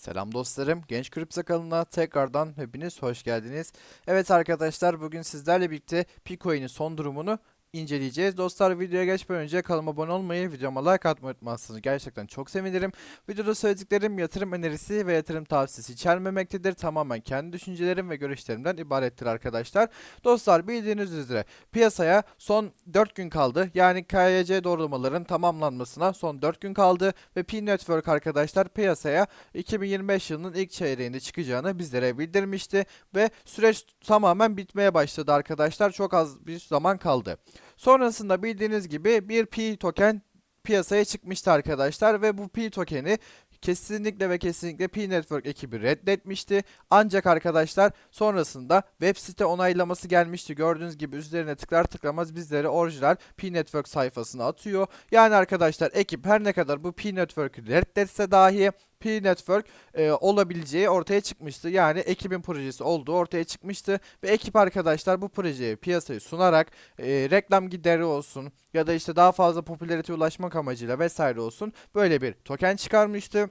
Selam dostlarım. Genç Kripto kanalına tekrardan hepiniz hoş geldiniz. Evet arkadaşlar bugün sizlerle birlikte Picoin'in son durumunu inceleyeceğiz. Dostlar videoya geçmeden önce kanalıma abone olmayı, videoma like atmayı unutmazsınız. Gerçekten çok sevinirim. Videoda söylediklerim yatırım önerisi ve yatırım tavsiyesi içermemektedir. Tamamen kendi düşüncelerim ve görüşlerimden ibarettir arkadaşlar. Dostlar bildiğiniz üzere piyasaya son 4 gün kaldı. Yani KYC doğrulamaların tamamlanmasına son 4 gün kaldı ve P Network arkadaşlar piyasaya 2025 yılının ilk çeyreğinde çıkacağını bizlere bildirmişti ve süreç tamamen bitmeye başladı arkadaşlar. Çok az bir zaman kaldı. Sonrasında bildiğiniz gibi bir P token piyasaya çıkmıştı arkadaşlar ve bu P tokeni kesinlikle ve kesinlikle P Network ekibi reddetmişti. Ancak arkadaşlar sonrasında web site onaylaması gelmişti. Gördüğünüz gibi üzerine tıklar tıklamaz bizlere orijinal P Network sayfasına atıyor. Yani arkadaşlar ekip her ne kadar bu P Network'ü reddetse dahi P Network e, olabileceği ortaya çıkmıştı. Yani ekibin projesi olduğu ortaya çıkmıştı ve ekip arkadaşlar bu projeyi piyasaya sunarak e, reklam gideri olsun ya da işte daha fazla popülariteye ulaşmak amacıyla vesaire olsun böyle bir token çıkarmıştı.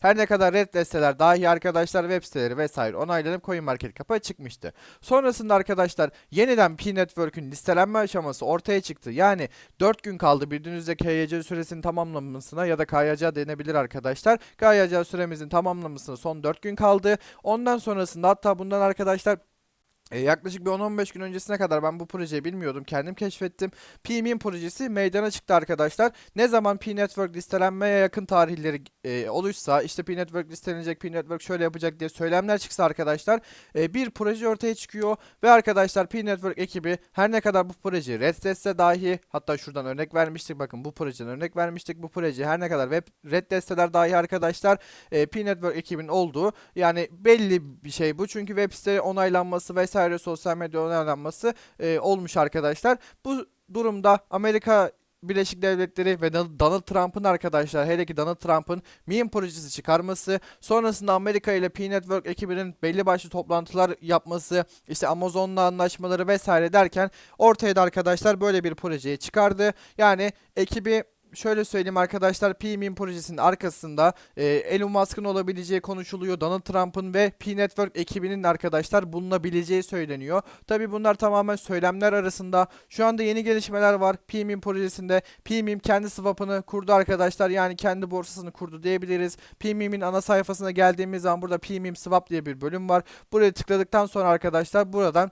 Her ne kadar reddetseler dahi arkadaşlar web siteleri vesaire onaylanıp CoinMarketCap'a çıkmıştı. Sonrasında arkadaşlar yeniden P Network'ün listelenme aşaması ortaya çıktı. Yani 4 gün kaldı bildiğiniz üzere KYC süresinin tamamlanmasına ya da KYC denebilir arkadaşlar. KYC süremizin tamamlanmasına son 4 gün kaldı. Ondan sonrasında hatta bundan arkadaşlar e, yaklaşık bir 10-15 gün öncesine kadar ben bu projeyi bilmiyordum. Kendim keşfettim. PMIN projesi meydana çıktı arkadaşlar. Ne zaman P Network listelenmeye yakın tarihleri e, oluşsa işte P Network listelenecek, P Network şöyle yapacak diye söylemler çıksa arkadaşlar e, bir proje ortaya çıkıyor ve arkadaşlar P Network ekibi her ne kadar bu projeyi reddetse dahi hatta şuradan örnek vermiştik bakın bu projeden örnek vermiştik. Bu projeyi her ne kadar web reddetseler dahi arkadaşlar e, P Network ekibinin olduğu yani belli bir şey bu. Çünkü web site onaylanması vesaire sosyal medya onaylanması e, olmuş arkadaşlar. Bu durumda Amerika Birleşik Devletleri ve Donald Trump'ın arkadaşlar hele ki Donald Trump'ın meme projesi çıkarması sonrasında Amerika ile P Network ekibinin belli başlı toplantılar yapması işte Amazon'la anlaşmaları vesaire derken ortaya da arkadaşlar böyle bir projeyi çıkardı. Yani ekibi şöyle söyleyeyim arkadaşlar PMIN projesinin arkasında e, Elon Musk'ın olabileceği konuşuluyor. Donald Trump'ın ve P Network ekibinin arkadaşlar bulunabileceği söyleniyor. Tabi bunlar tamamen söylemler arasında. Şu anda yeni gelişmeler var PMIN projesinde. PMIN kendi swap'ını kurdu arkadaşlar. Yani kendi borsasını kurdu diyebiliriz. PMIM'in ana sayfasına geldiğimiz zaman burada PMIM Swap diye bir bölüm var. Buraya tıkladıktan sonra arkadaşlar buradan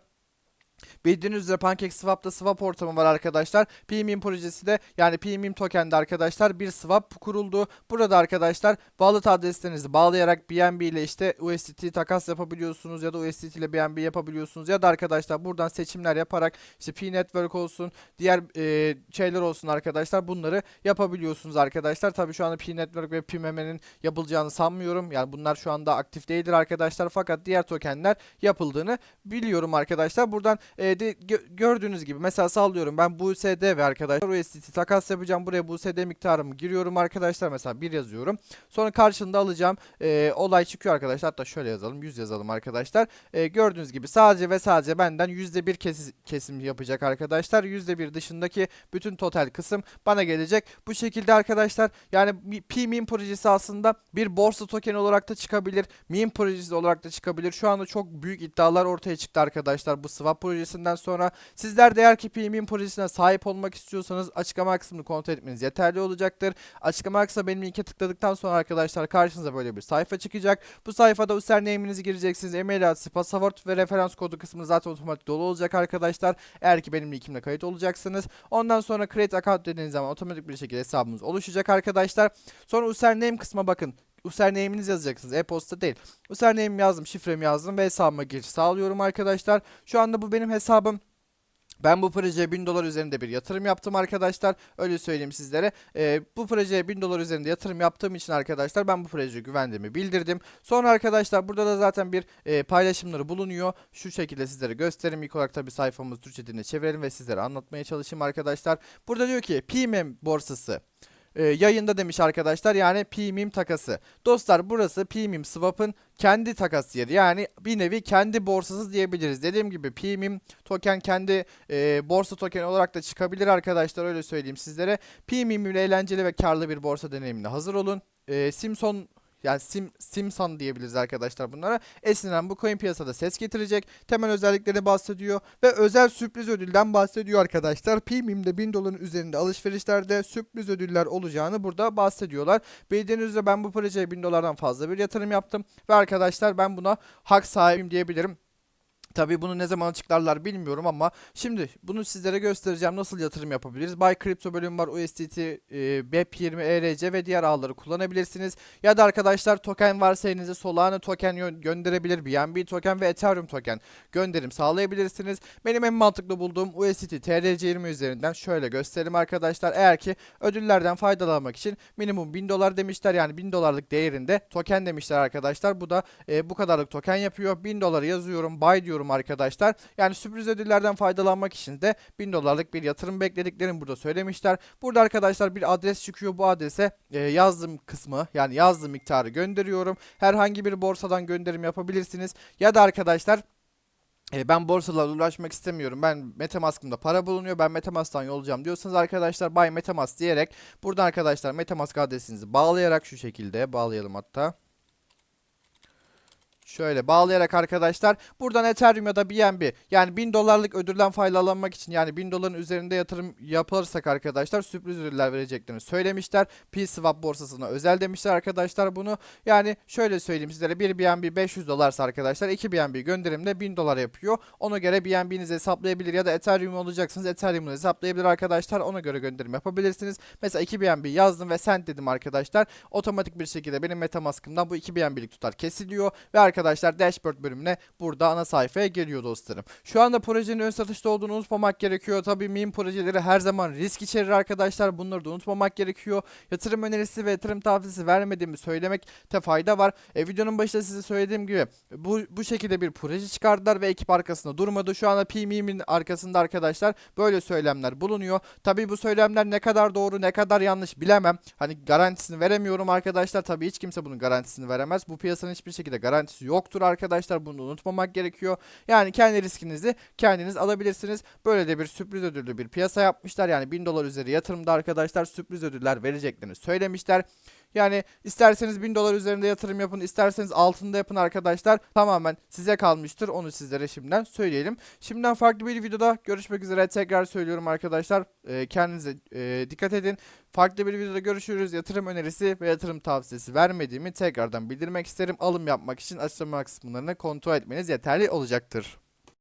Bildiğiniz üzere PancakeSwap'ta swap ortamı var arkadaşlar. PMIM projesi de yani PMIM token'de arkadaşlar bir swap kuruldu. Burada arkadaşlar wallet adreslerinizi bağlayarak BNB ile işte USDT takas yapabiliyorsunuz ya da USDT ile BNB yapabiliyorsunuz ya da arkadaşlar buradan seçimler yaparak işte P Network olsun diğer e, şeyler olsun arkadaşlar bunları yapabiliyorsunuz arkadaşlar. Tabii şu anda P Network ve PMM'nin yapılacağını sanmıyorum. Yani bunlar şu anda aktif değildir arkadaşlar fakat diğer tokenler yapıldığını biliyorum arkadaşlar. Buradan e, de, gö- gördüğünüz gibi mesela sallıyorum ben bu USD ve arkadaşlar USDT takas yapacağım. Buraya bu USD miktarımı giriyorum arkadaşlar. Mesela bir yazıyorum. Sonra karşında alacağım. E, olay çıkıyor arkadaşlar. Hatta şöyle yazalım. 100 yazalım arkadaşlar. E, gördüğünüz gibi sadece ve sadece benden %1 kesim, kesim yapacak arkadaşlar. %1 dışındaki bütün total kısım bana gelecek. Bu şekilde arkadaşlar yani P-Meme projesi aslında bir borsa tokeni olarak da çıkabilir. Meme projesi olarak da çıkabilir. Şu anda çok büyük iddialar ortaya çıktı arkadaşlar bu swap projesinden sonra. Sizler de eğer ki P-Meme projesine sahip olmak istiyorsanız açıklama kısmını kontrol etmeniz yeterli olacaktır. Açıklama kısmına benim linke tıkladıktan sonra arkadaşlar karşınıza böyle bir sayfa çıkacak. Bu sayfada username'inizi gireceksiniz. E-mail adresi, pasaport ve referans kodu kısmı zaten otomatik dolu olacak arkadaşlar. Eğer ki benim linkimle kayıt olacaksınız. Ondan sonra create account dediğiniz zaman otomatik bir şekilde hesabınız oluşacak arkadaşlar. Sonra username kısma bakın. Username'inizi yazacaksınız. E-posta değil. Username yazdım, şifremi yazdım ve hesabıma giriş sağlıyorum arkadaşlar. Şu anda bu benim hesabım. Ben bu projeye 1000 dolar üzerinde bir yatırım yaptım arkadaşlar. Öyle söyleyeyim sizlere. Ee, bu projeye 1000 dolar üzerinde yatırım yaptığım için arkadaşlar ben bu projeye güvendiğimi bildirdim. Sonra arkadaşlar burada da zaten bir e, paylaşımları bulunuyor. Şu şekilde sizlere göstereyim. İlk olarak tabi sayfamızı Türkçe diline çevirelim ve sizlere anlatmaya çalışayım arkadaşlar. Burada diyor ki PMM borsası e, yayında demiş arkadaşlar yani PMIM takası. Dostlar burası PMIM swap'ın kendi takas yeri yani bir nevi kendi borsası diyebiliriz. Dediğim gibi PMIM token kendi e, borsa token olarak da çıkabilir arkadaşlar öyle söyleyeyim sizlere. PMIM ile eğlenceli ve karlı bir borsa deneyimine hazır olun. E, Simson yani sim simsan diyebiliriz arkadaşlar bunlara. Esinlen bu coin piyasada ses getirecek. Temel özelliklerini bahsediyor ve özel sürpriz ödülden bahsediyor arkadaşlar. PMIM'de 1000 doların üzerinde alışverişlerde sürpriz ödüller olacağını burada bahsediyorlar. Bildiğiniz üzere ben bu projeye 1000 dolardan fazla bir yatırım yaptım ve arkadaşlar ben buna hak sahibim diyebilirim. Tabii bunu ne zaman açıklarlar bilmiyorum ama şimdi bunu sizlere göstereceğim nasıl yatırım yapabiliriz. Buy Crypto bölümü var. USDT, e, BEP20, ERC ve diğer ağları kullanabilirsiniz. Ya da arkadaşlar token varsa elinize Solana token yö- gönderebilir. BNB token ve Ethereum token gönderim sağlayabilirsiniz. Benim en mantıklı bulduğum USDT TRC20 üzerinden şöyle gösterelim arkadaşlar. Eğer ki ödüllerden faydalanmak için minimum 1000 dolar demişler. Yani 1000 dolarlık değerinde token demişler arkadaşlar. Bu da e, bu kadarlık token yapıyor. 1000 doları yazıyorum. Buy diyorum arkadaşlar. Yani sürpriz ödüllerden faydalanmak için de 1000 dolarlık bir yatırım beklediklerini burada söylemişler. Burada arkadaşlar bir adres çıkıyor. Bu adrese e, yazdığım kısmı yani yazdığım miktarı gönderiyorum. Herhangi bir borsadan gönderim yapabilirsiniz. Ya da arkadaşlar e, ben borsalarla uğraşmak istemiyorum. Ben Metamask'ımda para bulunuyor. Ben Metamask'tan yollayacağım diyorsanız arkadaşlar Buy Metamask diyerek buradan arkadaşlar Metamask adresinizi bağlayarak şu şekilde bağlayalım hatta. Şöyle bağlayarak arkadaşlar buradan Ethereum ya da BNB yani 1000 dolarlık ödülden faydalanmak için yani 1000 doların üzerinde yatırım yaparsak arkadaşlar sürpriz ödüller vereceklerini söylemişler. P-Swap borsasına özel demişler arkadaşlar bunu. Yani şöyle söyleyeyim sizlere bir BNB 500 dolarsa arkadaşlar 2 BNB gönderimde 1000 dolar yapıyor. Ona göre BNB'nizi hesaplayabilir ya da Ethereum olacaksınız Ethereum'u hesaplayabilir arkadaşlar. Ona göre gönderim yapabilirsiniz. Mesela 2 BNB yazdım ve sent dedim arkadaşlar. Otomatik bir şekilde benim Metamask'ımdan bu 2 BNB'lik tutar kesiliyor ve arkadaşlar dashboard bölümüne burada ana sayfaya geliyor dostlarım. Şu anda projenin ön satışta olduğunu unutmamak gerekiyor. Tabii meme projeleri her zaman risk içerir arkadaşlar. Bunları da unutmamak gerekiyor. Yatırım önerisi ve yatırım tavsiyesi vermediğimi söylemekte fayda var. E, videonun başında size söylediğim gibi bu, bu şekilde bir proje çıkardılar ve ekip arkasında durmadı. Şu anda PME'min arkasında arkadaşlar böyle söylemler bulunuyor. Tabii bu söylemler ne kadar doğru ne kadar yanlış bilemem. Hani garantisini veremiyorum arkadaşlar. Tabii hiç kimse bunun garantisini veremez. Bu piyasanın hiçbir şekilde garantisi yoktur arkadaşlar. Bunu unutmamak gerekiyor. Yani kendi riskinizi kendiniz alabilirsiniz. Böyle de bir sürpriz ödüllü bir piyasa yapmışlar. Yani 1000 dolar üzeri yatırımda arkadaşlar sürpriz ödüller vereceklerini söylemişler. Yani isterseniz 1000 dolar üzerinde yatırım yapın, isterseniz altında yapın arkadaşlar. Tamamen size kalmıştır. Onu sizlere şimdiden söyleyelim. Şimdiden farklı bir videoda görüşmek üzere. Tekrar söylüyorum arkadaşlar. Ee, kendinize e, dikkat edin. Farklı bir videoda görüşürüz. Yatırım önerisi ve yatırım tavsiyesi vermediğimi tekrardan bildirmek isterim. Alım yapmak için açıklama kısımlarını kontrol etmeniz yeterli olacaktır.